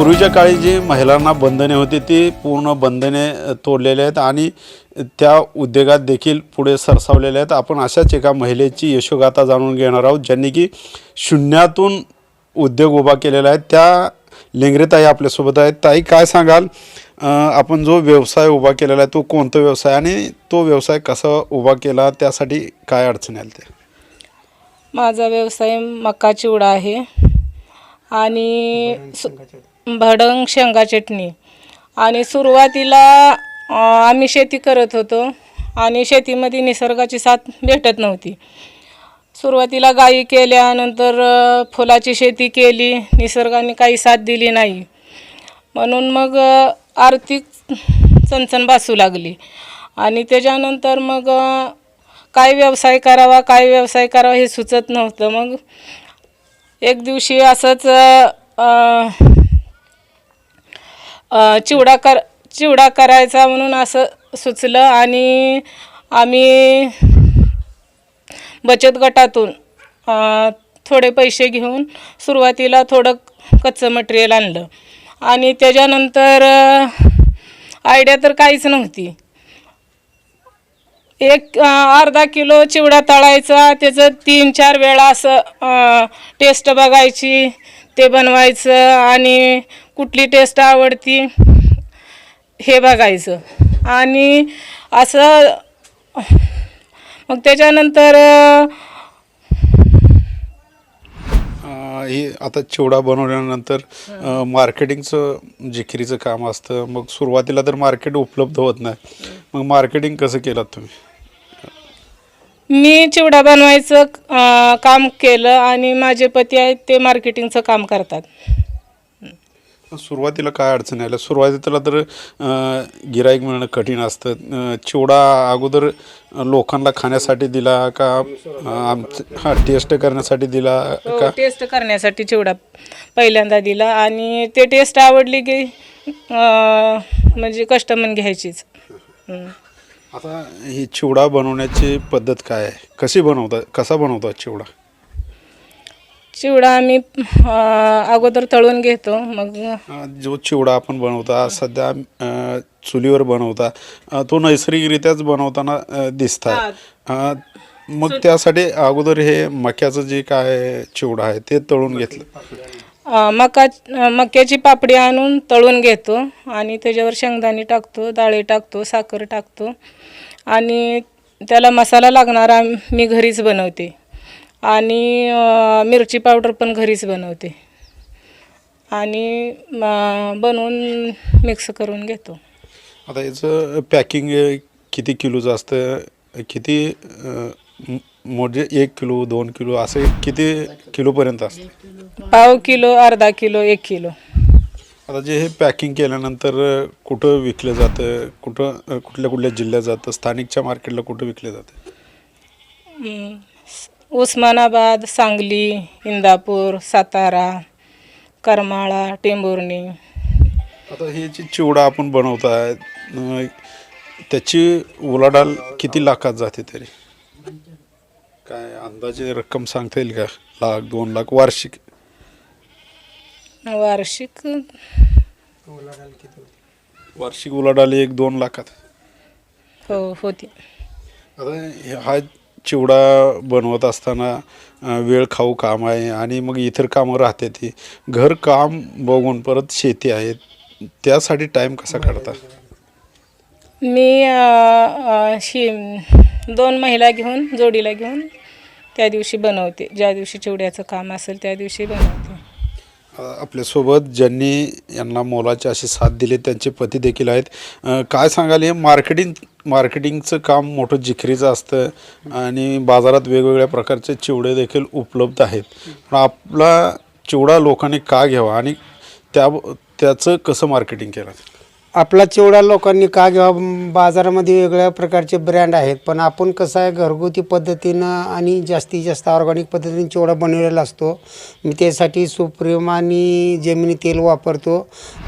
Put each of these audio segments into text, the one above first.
पूर्वीच्या काळी जी महिलांना बंधने होती ती पूर्ण बंधने तोडलेले आहेत आणि त्या उद्योगात देखील पुढे सरसावलेले आहेत. आपण अशाच एका महिलेची यशोगाथा जाणून घेणार आहोत ज्यांनी की शून्यातून उद्योग उभा केलेला आहे. त्या लेंगरेताई आपल्यासोबत आहेत. ताई काय सांगाल? आपण जो व्यवसाय उभा केलेला आहे तो कोणता व्यवसाय आणि तो व्यवसाय कसा उभा केला त्यासाठी काय अडचणी आल्या त्या? माझा व्यवसाय मका चिवडा आहे. आणि भडंग शेंगा चटणी. आणि सुरुवातीला आम्ही शेती करत होतो आणि शेतीमध्ये निसर्गाची साथ भेटत नव्हती. सुरुवातीला गायी केल्यानंतर फुलाची शेती केली निसर्गाने काही साथ दिली नाही. म्हणून मग आर्थिक चणचण भासू लागली. आणि त्याच्यानंतर मग काय व्यवसाय करावा काय व्यवसाय करावा हे सुचत नव्हतं. मग एक दिवशी असंच चिवडा कर चिवडा करायचा म्हणून असं सुचलं आणि आम्ही बचत गटातून थोडे पैसे घेऊन सुरुवातीला थोडं कच्चं मटेरियल आणलं. आणि त्याच्यानंतर आयडिया तर काहीच नव्हती. एक अर्धा किलो चिवडा तळायचा त्याचं तीन चार वेळा असं टेस्ट बघायची. ते बनवायचं आणि कुठली टेस्ट आवडती हे बघायचं. आणि असं मग त्याच्यानंतर हे आता चिवडा बनवल्यानंतर मार्केटिंगचं जिकिरीचं काम असतं मग सुरुवातीला तर मार्केट उपलब्ध होत नाही. मग मार्केटिंग कसं केलं तुम्ही? मी चिवडा बनवायचं अं, काम केलं आणि माझे पती आहेत ते मार्केटिंगचं काम करतात. सुरुवातीला काय अडचणी आल्या सुरुवातीला तर गिराईक मिळणं कठीण असतं. अं, चिवडा अगोदर लोकांना खाण्यासाठी दिला का आमचं हा टेस्ट करण्यासाठी दिला का? टेस्ट करण्यासाठी चिवडा पहिल्यांदा दिला आणि ते टेस्ट आवडली की अं, म्हणजे कस्टमर घ्यायचीच. हं. आता ही चिवडा बनवण्याची पद्धत काय आहे? कशी बनवतात कसा बनवतात चिवडा? चिवडा आम्ही अं, अगोदर तळून घेतो मग अ, जो चिवडा आपण बनवता सध्या अ, चुलीवर बनवता अ, तो नैसर्गिकरित्याच बनवताना अ, दिसत आहे मग त्यासाठी अगोदर हे मक्याचं जे काय चिवडा आहे ते तळून घेतलं. मका मक्याची पापडी आणून तळून घेतो आणि त्याच्यावर शेंगदाणे टाकतो डाळे टाकतो साखर टाकतो. आणि त्याला मसाला लागणारा मी घरीच बनवते. आणि मिरची पावडर पण घरीच बनवते. आणि बनवून मिक्स करून घेतो. आता याचं पॅकिंग किती किलोचं असतं? किती अ, म- म्हणजे एक किलो दोन किलो असे किती किलोपर्यंत असतं? पाव किलो अर्धा किलो एक किलो. आता जे हे पॅकिंग केल्यानंतर कुठं विकलं जातं? कुठं अ, कुठल्या कुठल्या जिल्ह्यात जातं? स्थानिकच्या मार्केटला कुठं विकलं जातं. उस्मानाबाद सांगली इंदापूर सातारा करमाळा टेंभुर्णी. आता हे जे चिवडा आपण बनवताय अं, त्याची उलाढाल किती लाखात जाते तरी? काय अंदाजे रक्कम सांगता येईल का? लाख दोन लाख वार्षिक? वार्षिक? वार्षिक उलाढाल एक दोन लाखात. हो होती. आता हे- हा चिवडा बनवत असताना अं, वेळ खाऊ काम आहे आणि मग इतर कामं राहते ती. घर काम बघून परत शेती आहे. त्यासाठी टाईम कसा काढता? मी अं, अं, शी दोन महिला घेऊन जोडीला घेऊन त्या दिवशी बनवते. ज्या दिवशी चिवड्याचं काम असेल त्या दिवशी बनवते. आपल्यासोबत ज्यांनी यांना मोलाची अशी साथ दिली त्यांचे पती देखील आहेत. अ, काय सांगाल हे मार्केटिंग मार्केटिंगचं काम मोठं जिखरीचं असतं आणि बाजारात वेगवेगळ्या प्रकारचे चिवडे देखील उपलब्ध आहेत. पण आपला चिवडा लोकांनी का घ्यावा आणि त्या त्याचं कसं मार्केटिंग केलं? आपला चिवडा लोकांनी का घ्यावा? बाजारामध्ये वेगळ्या प्रकारचे ब्रँड आहेत. पण आपण कसं आहे घरगुती पद्धतीनं आणि जास्तीत जास्त ऑर्गॅनिक पद्धतीने चिवडा बनवलेला असतो. मी त्यासाठी सुप्रीम आणि जमिनी तेल वापरतो.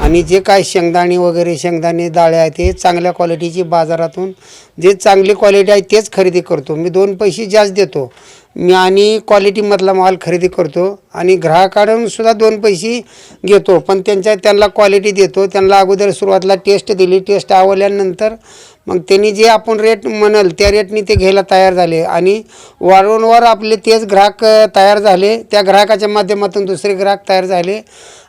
आणि जे काय शेंगदाणे वगैरे शेंगदाणे डाळे आहेत ते चांगल्या क्वालिटीची बाजारातून जे चांगली क्वालिटी आहे तेच खरेदी करतो. मी दोन पैसे जास्त देतो. मी आणि क्वालिटीमधला माल खरेदी करतो आणि ग्राहकाकडून सुद्धा दोन पैसे घेतो. पण त्यांच्या त्यांना क्वालिटी देतो. त्यांना अगोदर सुरुवातीला टेस्ट दिली. टेस्ट आवडल्यानंतर मग त्यांनी जे आपण रेट म्हणाल त्या रेटनी ते घ्यायला तयार झाले. आणि वारंवार आपले तेच ग्राहक तयार झाले. त्या ग्राहकाच्या माध्यमातून दुसरे ग्राहक तयार झाले.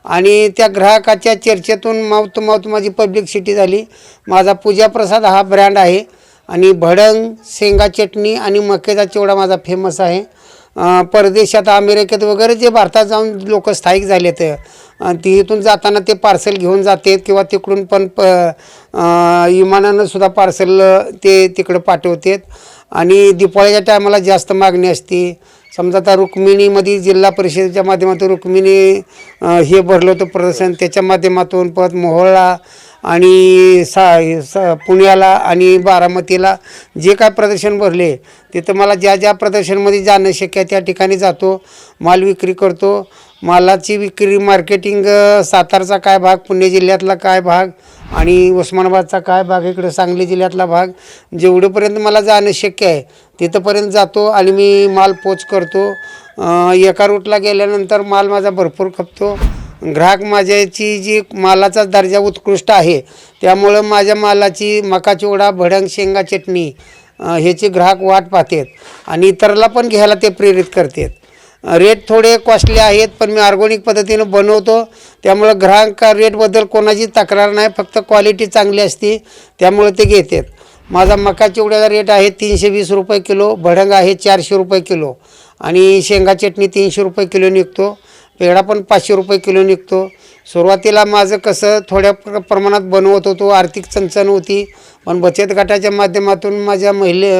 आणि त्या ग्राहकाच्या चर्चेतून माऊथ टू माझी माझी पब्लिकसिटी झाली. माझा पूजा प्रसाद हा ब्रँड आहे. आणि भडंग शेंगा चटणी आणि मक्याचा चिवडा माझा फेमस आहे. परदेशात अमेरिकेत वगैरे जे भारतात जाऊन लोक स्थायिक झाले ते ती इथून जाताना ते पार्सल घेऊन जातात किंवा तिकडून पण प विमानानं सुद्धा पार्सल ते तिकडं पाठवतात. आणि दिपाळीच्या टायमाला जास्त मागणी असते. समजा आता रुक्मिणीमध्ये जिल्हा परिषदेच्या माध्यमातून रुक्मिणी हे भरलं होतं प्रदर्शन त्याच्या माध्यमातून परत मोहोळला आणि सा स पुण्याला आणि बारामतीला जे काय प्रदर्शन भरले तिथं मला ज्या ज्या प्रदर्शनमध्ये जाणं शक्य आहे त्या ठिकाणी जातो माल विक्री करतो. मालाची विक्री मार्केटिंग सातारचा काय भाग पुणे जिल्ह्यातला काय भाग आणि उस्मानाबादचा काय भाग इकडं सांगली जिल्ह्यातला भाग जेवढेपर्यंत मला जाणं शक्य आहे तिथंपर्यंत जातो आणि मी माल पोच करतो. एका रूटला गेल्यानंतर माल माझा भरपूर खपतो. ग्राहक माझ्याची जी मालाचा दर्जा उत्कृष्ट आहे त्यामुळं माझ्या मालाची मका चिवडा भडंग शेंगा चटणी ह्याची ह्याचे ग्राहक वाट पाहतात आणि इतरला पण घ्यायला ते प्रेरित करतात. रेट थोडे कॉस्टली आहेत पण मी ऑर्गॅनिक पद्धतीनं बनवतो. त्यामुळं ग्राहक रेटबद्दल कोणाची तक्रार नाही फक्त क्वालिटी चांगली असते त्यामुळे ते घेतात. माझा मका चिवड्याचा रेट आहे तीनशे वीस रुपये किलो भडंग आहे चारशे रुपये किलो आणि शेंगा चटणी तीनशे रुपये किलो निघतो. पेढा पण पाचशे रुपये किलो निघतो. सुरुवातीला माझं कसं थोड्या प्र प्रमाणात बनवत होतो आर्थिक चणचण होती. पण बचत गटाच्या माध्यमातून माझ्या महिले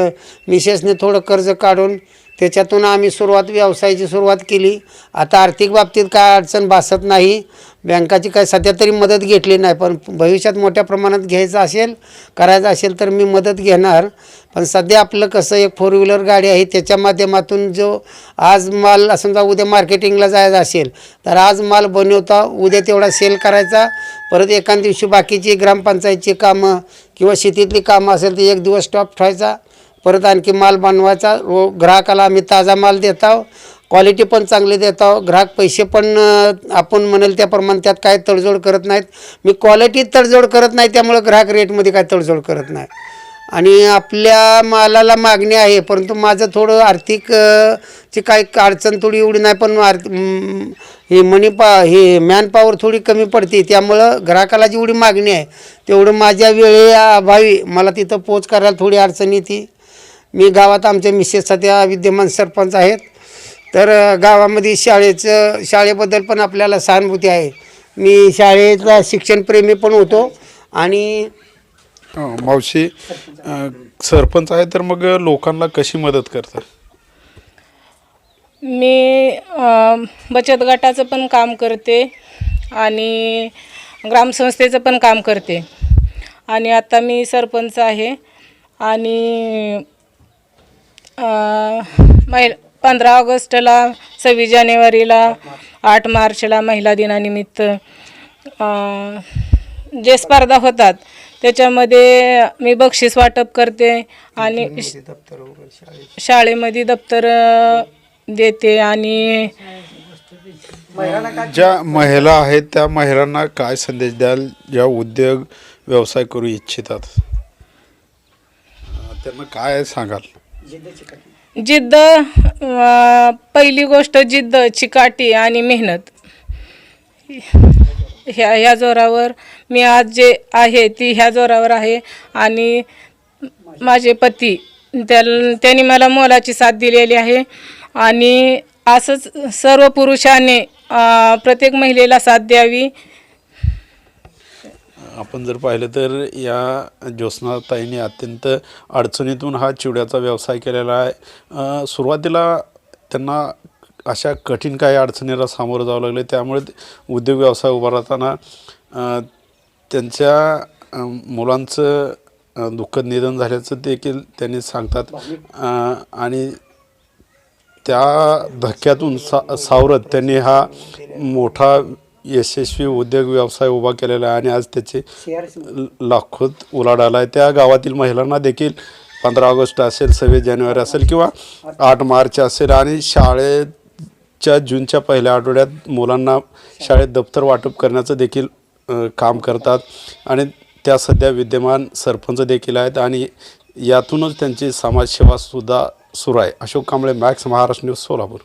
मिसेसने थोडं कर्ज काढून त्याच्यातून आम्ही सुरुवात व्यवसायाची सुरुवात केली. आता आर्थिक बाबतीत काय अडचण भासत नाही. बँकाची काय सध्या तरी मदत घेतली नाही पण भविष्यात मोठ्या प्रमाणात घ्यायचं असेल करायचं असेल तर मी मदत घेणार. पण सध्या आपलं कसं एक फोर व्हीलर गाडी आहे त्याच्या माध्यमातून जो आज माल समजा उद्या मार्केटिंगला जायचा असेल तर आज माल बनवता उद्या तेवढा सेल करायचा. परत एखाद दिवशी बाकीची ग्रामपंचायतची कामं किंवा शेतीतली कामं असेल तर एक दिवस स्टॉप ठेवायचा. परत आणखी माल बनवायचा. रो ग्राहकाला आम्ही ताजा माल देत आहो क्वालिटी पण चांगली देत आहो ग्राहक पैसे पण आपण म्हणाल त्याप्रमाणे त्यात काय तडजोड करत नाहीत. मी क्वालिटीत तडजोड करत नाही त्यामुळं ग्राहक रेटमध्ये काय तडजोड करत नाही. आणि आपल्या मालाला मागणी आहे परंतु माझं थोडं आर्थिक ची काही अडचण थोडी एवढी नाही पण आर्थ हे मनी पा हे मॅनपावर थोडी कमी पडते. त्यामुळं ग्राहकाला जेवढी मागणी आहे तेवढं माझ्या वेळेअभावी मला तिथं पोच करायला थोडी अडचण येते. मी गावात आमच्या मिसेस सध्या विद्यमान सरपंच आहेत. तर गावामध्ये शाळेचं शाळेबद्दल पण आपल्याला सहानुभूती आहे. मी शाळेचा शिक्षणप्रेमी पण होतो आणि मावशी सरपंच आहे तर मग लोकांना कशी मदत करता? मी अं, बचत गटाचं पण काम करते आणि ग्रामसंस्थेचं पण काम करते. आणि आता मी सरपंच आहे आणि महिला पंधरा ऑगस्टला सव्वीस जानेवारीला आठ मार्चला महिला दिनानिमित्त अं, जे स्पर्धा होतात त्याच्यामध्ये मी बक्षीस वाटप करते आणि शाळेमध्ये दप्तर देते आणि ज्या महिला आहेत त्या महिलांना काय संदेश द्याल? ज्या उद्योग व्यवसाय करू इच्छितात? अं, त्यांना काय सांगाल? जिद्द पहिली गोष्ट जिद्द चिकाटी आणि मेहनत. ह्या ह्या जोरावर मी आज जे आहे ती ह्या जोरावर आहे आणि माझे पती त्या त्यांनी मला मोलाची साथ दिलेली आहे आणि असंच सर्व पुरुषाने प्रत्येक महिलेला साथ द्यावी. आपण जर पाहिलं तर या ज्योत्स्नाताईंनी अत्यंत अडचणीतून हा चिवड्याचा व्यवसाय केलेला आहे. सुरुवातीला त्यांना अशा कठीण काही अडचणीला सामोरं जावं लागलं. त्यामुळे उद्योग व्यवसाय उभारताना राहताना त्यांच्या मुलांचं दुःखद निधन झाल्याचं देखील त्यांनी सांगतात. आणि त्या धक्क्यातून सा सावरत त्यांनी हा मोठा यशस्वी उद्योग व्यवसाय उभा केलेला आहे आणि आज त्याचे लाखोत उलाढाल आहे. त्या गावातील महिलांना देखील पंधरा ऑगस्ट असेल सव्वीस जानेवारी असेल किंवा आठ मार्च असेल आणि शाळेच्या जूनच्या पहिल्या आठवड्यात मुलांना शाळेत दप्तर वाटप करण्याचं देखील काम करतात. आणि त्या सध्या विद्यमान सरपंच देखील आहेत आणि यातूनच त्यांची समाजसेवासुद्धा सुरू आहे. Ashok Kamble max Maharashtra news Solapur.